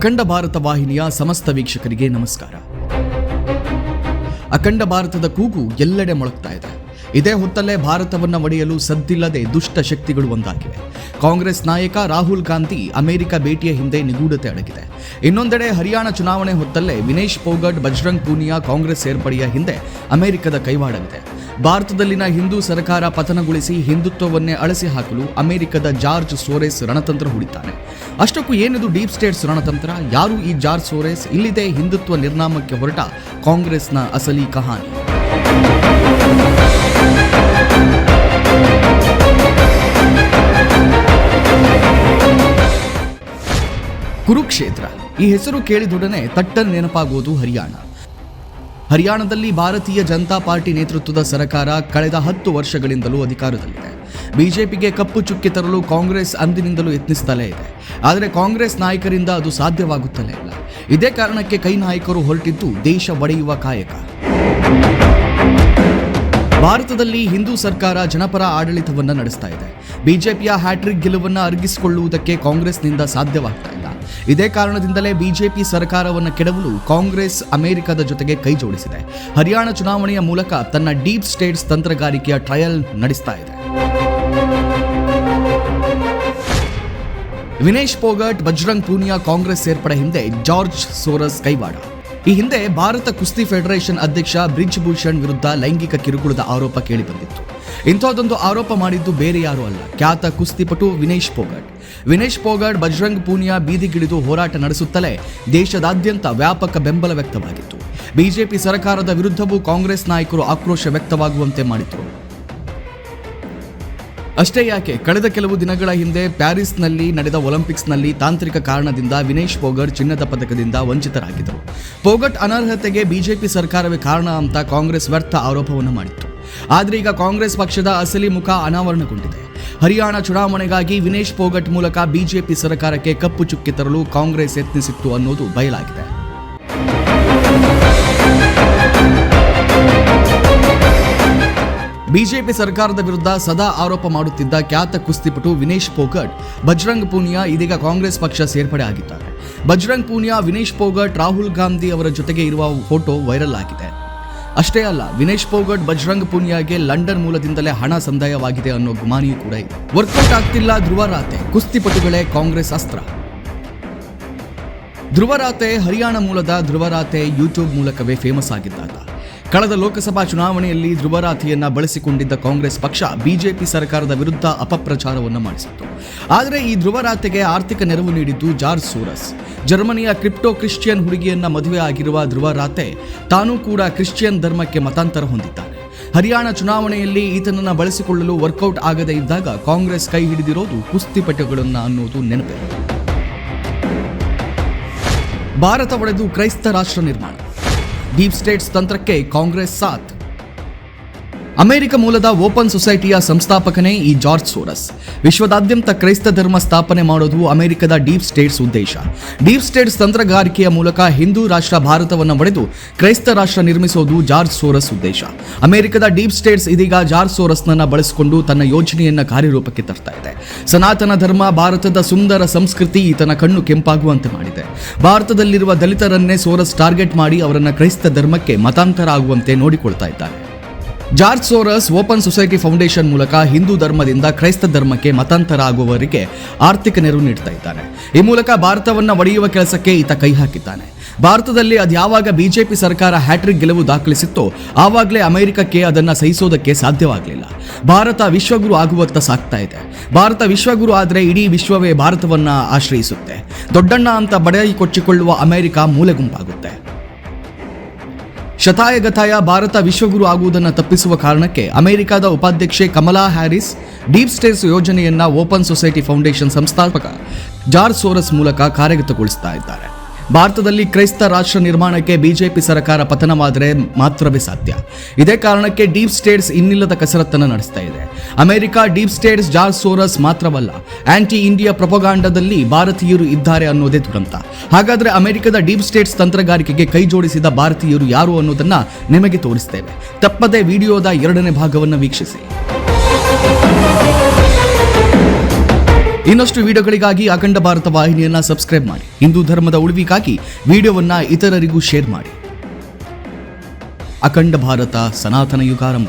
ಅಖಂಡ ಭಾರತ ವಾಹಿನಿಯ ಸಮಸ್ತ ವೀಕ್ಷಕರಿಗೆ ನಮಸ್ಕಾರ. ಅಖಂಡ ಭಾರತದ ಕೂಗು ಎಲ್ಲೆಡೆ ಮೊಳಗ್ತಾ ಇದೆ. ಇದೇ ಹೊತ್ತಲ್ಲೇ ಭಾರತವನ್ನು ಒಡೆಯಲು ಸದ್ದಿಲ್ಲದೆ ದುಷ್ಟ ಶಕ್ತಿಗಳು ಒಂದಾಗಿವೆ. ಕಾಂಗ್ರೆಸ್ ನಾಯಕ ರಾಹುಲ್ ಗಾಂಧಿ ಅಮೆರಿಕ ಭೇಟಿಯ ಹಿಂದೆ ನಿಗೂಢತೆ ಅಡಗಿದೆ. ಇನ್ನೊಂದೆಡೆ ಹರಿಯಾಣ ಚುನಾವಣೆ ಹೊತ್ತಲ್ಲೇ ವಿನೇಶ್ ಪೋಗಟ್, ಬಜರಂಗ್ ಪೂನಿಯಾ ಕಾಂಗ್ರೆಸ್ ಸೇರ್ಪಡೆಯ ಹಿಂದೆ ಅಮೆರಿಕದ ಕೈವಾಡವಿದೆ. ಭಾರತದಲ್ಲಿನ ಹಿಂದೂ ಸರ್ಕಾರ ಪತನಗೊಳಿಸಿ ಹಿಂದುತ್ವವನ್ನೇ ಅಳಸಿ ಹಾಕಲು ಅಮೆರಿಕದ ಜಾರ್ಜ್ ಸೋರೆಸ್ ರಣತಂತ್ರ ಹೂಡಿದ್ದಾನೆ. ಅಷ್ಟಕ್ಕೂ ಏನಿದು ಡೀಪ್ ಸ್ಟೇಟ್ಸ್ ರಣತಂತ್ರ? ಯಾರು ಈ ಜಾರ್ಜ್ ಸೋರೆಸ್? ಇಲ್ಲಿದೆ ಹಿಂದುತ್ವ ನಿರ್ನಾಮಕ್ಕೆ ಹೊರಟ ಕಾಂಗ್ರೆಸ್ನ ಅಸಲಿ ಕಹಾನಿ. ಕುರುಕ್ಷೇತ್ರ. ಈ ಹೆಸರು ಕೇಳಿದೊಡನೆ ತಟ್ಟನ್ ನೆನಪಾಗುವುದು ಹರಿಯಾಣ. ಹರಿಯಾಣದಲ್ಲಿ ಭಾರತೀಯ ಜನತಾ ಪಾರ್ಟಿ ನೇತೃತ್ವದ ಸರ್ಕಾರ ಕಳೆದ ಹತ್ತು ವರ್ಷಗಳಿಂದಲೂ ಅಧಿಕಾರದಲ್ಲಿದೆ. ಬಿಜೆಪಿಗೆ ಕಪ್ಪು ಚುಕ್ಕಿ ತರಲು ಕಾಂಗ್ರೆಸ್ ಅಂದಿನಿಂದಲೂ ಯತ್ನಿಸುತ್ತಲೇ ಇದೆ. ಆದರೆ ಕಾಂಗ್ರೆಸ್ ನಾಯಕರಿಂದ ಅದು ಸಾಧ್ಯವಾಗುತ್ತಲೇ ಇಲ್ಲ. ಇದೇ ಕಾರಣಕ್ಕೆ ಕೈ ನಾಯಕರು ಹೊರಟಿದ್ದು ದೇಶ ಒಡೆಯುವ ಕಾಯಕ. ಭಾರತದಲ್ಲಿ ಹಿಂದೂ ಸರ್ಕಾರ ಜನಪರ ಆಡಳಿತವನ್ನು ನಡೆಸ್ತಾ ಇದೆ. ಬಿಜೆಪಿಯ ಹ್ಯಾಟ್ರಿಕ್ ಗೆಲುವನ್ನು ಅರಗಿಸಿಕೊಳ್ಳುವುದಕ್ಕೆ ಕಾಂಗ್ರೆಸ್ನಿಂದ ಸಾಧ್ಯವಾಗ್ತಾ ಇಲ್ಲ. ಇದೇ ಕಾರಣದಿಂದಲೇ ಬಿಜೆಪಿ ಸರ್ಕಾರವನ್ನು ಕೆಡವಲು ಕಾಂಗ್ರೆಸ್ ಅಮೆರಿಕದ ಜೊತೆಗೆ ಕೈ ಜೋಡಿಸಿದೆ ಹರಿಯಾಣ ಚುನಾವಣೆಯ ಮೂಲಕ ತನ್ನ ಡೀಪ್ ಸ್ಟೇಟ್ಸ್ ತಂತ್ರಗಾರಿಕೆಯ ಟ್ರಯಲ್ ನಡೆಸ್ತಾ ಇದೆ. ವಿನೇಶ್ ಪೋಗಟ್, ಬಜರಂಗ್ ಪೂನಿಯಾ ಕಾಂಗ್ರೆಸ್ ಸೇರ್ಪಡೆ ಹಿಂದೆ ಜಾರ್ಜ್ ಸೋರಸ್ ಕೈವಾಡ. ಈ ಹಿಂದೆ ಭಾರತ ಕುಸ್ತಿ ಫೆಡರೇಷನ್ ಅಧ್ಯಕ್ಷ ಬ್ರಿಜ್ ಭೂಷಣ್ ವಿರುದ್ಧ ಲೈಂಗಿಕ ಕಿರುಕುಳದ ಆರೋಪ ಕೇಳಿಬಂದಿತ್ತು ಇಂಥದ್ದೊಂದು ಆರೋಪ ಮಾಡಿದ್ದು ಬೇರೆ ಯಾರೂ ಅಲ್ಲ. ಖ್ಯಾತ ಕುಸ್ತಿಪಟು ವಿನೇಶ್ ಪೋಗಟ್. ವಿನೇಶ್ ಪೋಗಟ್ ಬಜರಂಗ್ ಪೂನಿಯಾ ಬೀದಿಗಿಳಿದು ಹೋರಾಟ ನಡೆಸುತ್ತಲೇ ದೇಶದಾದ್ಯಂತ ವ್ಯಾಪಕ ಬೆಂಬಲ ವ್ಯಕ್ತವಾಗಿತ್ತು. ಬಿಜೆಪಿ ಸರ್ಕಾರದ ವಿರುದ್ಧವೂ ಕಾಂಗ್ರೆಸ್ ನಾಯಕರು ಆಕ್ರೋಶ ವ್ಯಕ್ತವಾಗುವಂತೆ ಮಾಡಿದ್ರು ಅಷ್ಟೇ ಯಾಕೆ, ಕಳೆದ ಕೆಲವು ದಿನಗಳ ಹಿಂದೆ ಪ್ಯಾರಿಸ್ನಲ್ಲಿ ನಡೆದ ಒಲಿಂಪಿಕ್ಸ್ನಲ್ಲಿ ತಾಂತ್ರಿಕ ಕಾರಣದಿಂದ ವಿನೇಶ್ ಪೋಗಟ್ ಚಿನ್ನದ ಪದಕದಿಂದ ವಂಚಿತರಾಗಿದ್ದರು. ಪೋಗಟ್ ಅನರ್ಹತೆಗೆ ಬಿಜೆಪಿ ಸರ್ಕಾರವೇ ಕಾರಣ ಅಂತ ಕಾಂಗ್ರೆಸ್ ವ್ಯರ್ಥ ಆರೋಪವನ್ನು ಮಾಡಿತ್ತು. ಆದರೆ ಈಗ ಕಾಂಗ್ರೆಸ್ ಪಕ್ಷದ ಅಸಲಿ ಮುಖ ಅನಾವರಣಗೊಂಡಿದೆ. ಹರಿಯಾಣ ಚುನಾವಣೆಗಾಗಿ ವಿನೇಶ್ ಪೋಗಟ್ ಮೂಲಕ ಬಿಜೆಪಿ ಸರ್ಕಾರಕ್ಕೆ ಕಪ್ಪು ಚುಕ್ಕಿ ತರಲು ಕಾಂಗ್ರೆಸ್ ಯತ್ನಿಸಿತ್ತು ಅನ್ನೋದು ಬಯಲಾಗಿದೆ. ಬಿಜೆಪಿ ಸರ್ಕಾರದ ವಿರುದ್ಧ ಸದಾ ಆರೋಪ ಮಾಡುತ್ತಿದ್ದ ಖ್ಯಾತ ಕುಸ್ತಿಪಟು ವಿನೇಶ್ ಪೋಗಟ್ ಬಜರಂಗ್ ಪೂನಿಯಾ ಇದೀಗ ಕಾಂಗ್ರೆಸ್ ಪಕ್ಷ ಸೇರ್ಪಡೆ ಆಗಿದ್ದಾರೆ. ಬಜರಂಗ್ ಪೂನಿಯಾ, ವಿನೇಶ್ ಪೋಗಟ್, ರಾಹುಲ್ ಗಾಂಧಿ ಅವರ ಜೊತೆಗೆ ಇರುವ ಫೋಟೋ ವೈರಲ್ ಆಗಿದೆ. ಅಷ್ಟೇ ಅಲ್ಲ, ವಿನೇಶ್ ಪೋಗಟ್ ಬಜರಂಗ್ ಪುನಿಯಾಗೆ ಲಂಡನ್ ಮೂಲದಿಂದಲೇ ಹಣ ಸಂದಾಯವಾಗಿದೆ ಅನ್ನೋ ಗುಮಾನಿಯೂ ಕೂಡ ಇದೆ. ವರ್ಕೌಟ್ ಆಗ್ತಿಲ್ಲ ಧ್ರುವರಾತೆ, ಕುಸ್ತಿಪಟುಗಳೇ ಕಾಂಗ್ರೆಸ್ ಅಸ್ತ್ರ. ಧ್ರುವರಾತೆ ಹರಿಯಾಣ ಮೂಲದ ಧ್ರುವರಾತೆ ಯೂಟ್ಯೂಬ್ ಮೂಲಕವೇ ಫೇಮಸ್ ಆಗಿದ್ದಾಗ. ಕಳೆದ ಲೋಕಸಭಾ ಚುನಾವಣೆಯಲ್ಲಿ ಧ್ರುವರಾತಿಯನ್ನ ಬಳಸಿಕೊಂಡಿದ್ದ ಕಾಂಗ್ರೆಸ್ ಪಕ್ಷ ಬಿಜೆಪಿ ಸರ್ಕಾರದ ವಿರುದ್ಧ ಅಪಪ್ರಚಾರವನ್ನು ಮಾಡಿಸಿತ್ತು. ಆದರೆ ಈ ಧ್ರುವರಾತೆಗೆ ಆರ್ಥಿಕ ನೆರವು ನೀಡಿದ್ದು ಜಾರ್ಜ್ ಸೂರಸ್. ಜರ್ಮನಿಯ ಕ್ರಿಪ್ಟೋ ಕ್ರಿಶ್ಚಿಯನ್ ಹುಡುಗಿಯನ್ನ ಮದುವೆ ಆಗಿರುವ ಧ್ರುವರಾತೆ ತಾನೂ ಕೂಡ ಕ್ರಿಶ್ಚಿಯನ್ ಧರ್ಮಕ್ಕೆ ಮತಾಂತರ ಹೊಂದಿದ್ದಾನೆ. ಹರಿಯಾಣ ಚುನಾವಣೆಯಲ್ಲಿ ಈತನನ್ನ ಬಳಸಿಕೊಳ್ಳಲು ವರ್ಕೌಟ್ ಆಗದೇ ಇದ್ದಾಗ ಕಾಂಗ್ರೆಸ್ ಕೈ ಹಿಡಿದಿರೋದು ಕುಸ್ತಿಪಟುಗಳನ್ನ ಅನ್ನೋದು ನೆನಪಿದೆ ಭಾರತ ಒಡೆದು ಕ್ರೈಸ್ತ ರಾಷ್ಟ್ರ ನಿರ್ಮಾಣ. ಡೀಪ್ ಸ್ಟೇಟ್ಸ್ ತಂತ್ರಕ್ಕೆ ಕಾಂಗ್ರೆಸ್ ಸಾಥ್ ಅಮೆರಿಕ ಮೂಲದ ಓಪನ್ ಸೊಸೈಟಿಯ ಸಂಸ್ಥಾಪಕನೇ ಈ ಜಾರ್ಜ್ ಸೋರಸ್. ವಿಶ್ವದಾದ್ಯಂತ ಕ್ರೈಸ್ತ ಧರ್ಮ ಸ್ಥಾಪನೆ ಮಾಡೋದು ಅಮೆರಿಕದ ಡೀಪ್ ಸ್ಟೇಟ್ಸ್ ಉದ್ದೇಶ. ಡೀಪ್ ಸ್ಟೇಟ್ಸ್ ತಂತ್ರಗಾರಿಕೆಯ ಮೂಲಕ ಹಿಂದೂ ರಾಷ್ಟ್ರ ಭಾರತವನ್ನು ಒಡೆದು ಕ್ರೈಸ್ತ ರಾಷ್ಟ್ರ ನಿರ್ಮಿಸೋದು ಜಾರ್ಜ್ ಸೋರಸ್ ಉದ್ದೇಶ. ಅಮೆರಿಕದ ಡೀಪ್ ಸ್ಟೇಟ್ಸ್ ಇದೀಗ ಜಾರ್ಜ್ ಸೋರಸ್ನನ್ನ ಬಳಸಿಕೊಂಡು ತನ್ನ ಯೋಜನೆಯನ್ನು ಕಾರ್ಯರೂಪಕ್ಕೆ ತರ್ತಾ ಇದೆ. ಸನಾತನ ಧರ್ಮ, ಭಾರತದ ಸುಂದರ ಸಂಸ್ಕೃತಿ ಈತನ ಕಣ್ಣು ಕೆಂಪಾಗುವಂತೆ ಮಾಡಿದೆ. ಭಾರತದಲ್ಲಿರುವ ದಲಿತರನ್ನೇ ಸೋರಸ್ ಟಾರ್ಗೆಟ್ ಮಾಡಿ ಅವರನ್ನು ಕ್ರೈಸ್ತ ಧರ್ಮಕ್ಕೆ ಮತಾಂತರ ಆಗುವಂತೆ ನೋಡಿಕೊಳ್ತಾ ಇದ್ದಾರೆ. George Soros open society foundation ಮೂಲಕ ಹಿಂದೂ ಧರ್ಮದಿಂದ ಕ್ರೈಸ್ತ ಧರ್ಮಕ್ಕೆ ಮತಾಂತರ ಆಗುವವರಿಗೆ ಆರ್ಥಿಕ ನೆರವು ನೀಡ್ತಾ ಇದ್ದಾನೆ. ಈ ಮೂಲಕ ಭಾರತವನ್ನು ಒಡೆಯುವ ಕೆಲಸಕ್ಕೆ ಈತ ಕೈ ಹಾಕಿದ್ದಾನೆ. ಭಾರತದಲ್ಲಿ ಅದ್ಯಾವಾಗ ಬಿಜೆಪಿ ಸರ್ಕಾರ ಹ್ಯಾಟ್ರಿಕ್ ಗೆಲುವು ದಾಖಲಿಸಿತ್ತೋ, ಆವಾಗಲೇ ಅಮೆರಿಕಕ್ಕೆ ಅದನ್ನು ಸಹಿಸೋದಕ್ಕೆ ಸಾಧ್ಯವಾಗಲಿಲ್ಲ. ಭಾರತ ವಿಶ್ವಗುರು ಆಗುವತ್ತ ಸಾಕ್ತಾ ಇದೆ. ಭಾರತ ವಿಶ್ವಗುರು ಆದರೆ ಇಡೀ ವಿಶ್ವವೇ ಭಾರತವನ್ನು ಆಶ್ರಯಿಸುತ್ತೆ. ದೊಡ್ಡಣ್ಣ ಅಂತ ಬಡಾಯಿ ಕೊಚ್ಚಿಕೊಳ್ಳುವ ಅಮೆರಿಕ ಮೂಲೆ ಗುಂಪಾಗುತ್ತೆ ಶತಾಯಗತಾಯ ಭಾರತ ವಿಶ್ವಗುರು ಆಗುವುದನ್ನು ತಪ್ಪಿಸುವ ಕಾರಣಕ್ಕೆ ಅಮೆರಿಕದ ಉಪಾಧ್ಯಕ್ಷೆ ಕಮಲಾ ಹ್ಯಾರಿಸ್ ಡೀಪ್ ಸ್ಟೇಸ್ ಯೋಜನೆಯನ್ನ ಓಪನ್ ಸೊಸೈಟಿ ಫೌಂಡೇಶನ್ ಸಂಸ್ಥಾಪಕ ಜಾರ್ಜ್ ಸೋರಸ್ ಮೂಲಕ ಕಾರ್ಯಗತಗೊಳಿಸ್ತಾ ಇದ್ದಾರೆ. ಭಾರತದಲ್ಲಿ ಕ್ರೈಸ್ತ ರಾಷ್ಟ್ರ ನಿರ್ಮಾಣಕ್ಕೆ ಬಿಜೆಪಿ ಸರ್ಕಾರ ಪತನವಾದರೆ ಮಾತ್ರವೇ ಸಾಧ್ಯ. ಇದೇ ಕಾರಣಕ್ಕೆ ಡೀಪ್ ಸ್ಟೇಟ್ಸ್ ಇನ್ನಿಲ್ಲದ ಕಸರತ್ತನ್ನು ನಡೆಸ್ತಾ ಇದೆ. America deep states George Soros ಮಾತ್ರವಲ್ಲ ಆಂಟಿ ಇಂಡಿಯಾ ಪ್ರೊಪಗಾಂಡದಲ್ಲಿ ಭಾರತೀಯರು ಇದ್ದಾರೆ ಅನ್ನೋದೇ ದುರಂತ. ಹಾಗಾದರೆ ಅಮೆರಿಕದ ಡೀಪ್ ಸ್ಟೇಟ್ಸ್ ತಂತ್ರಗಾರಿಕೆಗೆ ಕೈ ಜೋಡಿಸಿದ ಭಾರತೀಯರು ಯಾರು ಅನ್ನೋದನ್ನ ನಿಮಗೆ ತೋರಿಸ್ತೇವೆ. ತಪ್ಪದೆ ವಿಡಿಯೋದ ಎರಡನೇ ಭಾಗವನ್ನು ವೀಕ್ಷಿಸಿ. ಇನ್ನಷ್ಟು ವಿಡಿಯೋಗಳಿಗಾಗಿ ಅಖಂಡ ಭಾರತ ವಾಹಿನಿಯನ್ನ ಸಬ್ಸ್ಕ್ರೈಬ್ ಮಾಡಿ. ಹಿಂದೂ ಧರ್ಮದ ಉಳಿವಿಗಾಗಿ ವಿಡಿಯೋವನ್ನ ಇತರರಿಗೂ ಶೇರ್ ಮಾಡಿ. ಅಖಂಡ ಭಾರತ ಸನಾತನ ಯುಗಾರಂಭ.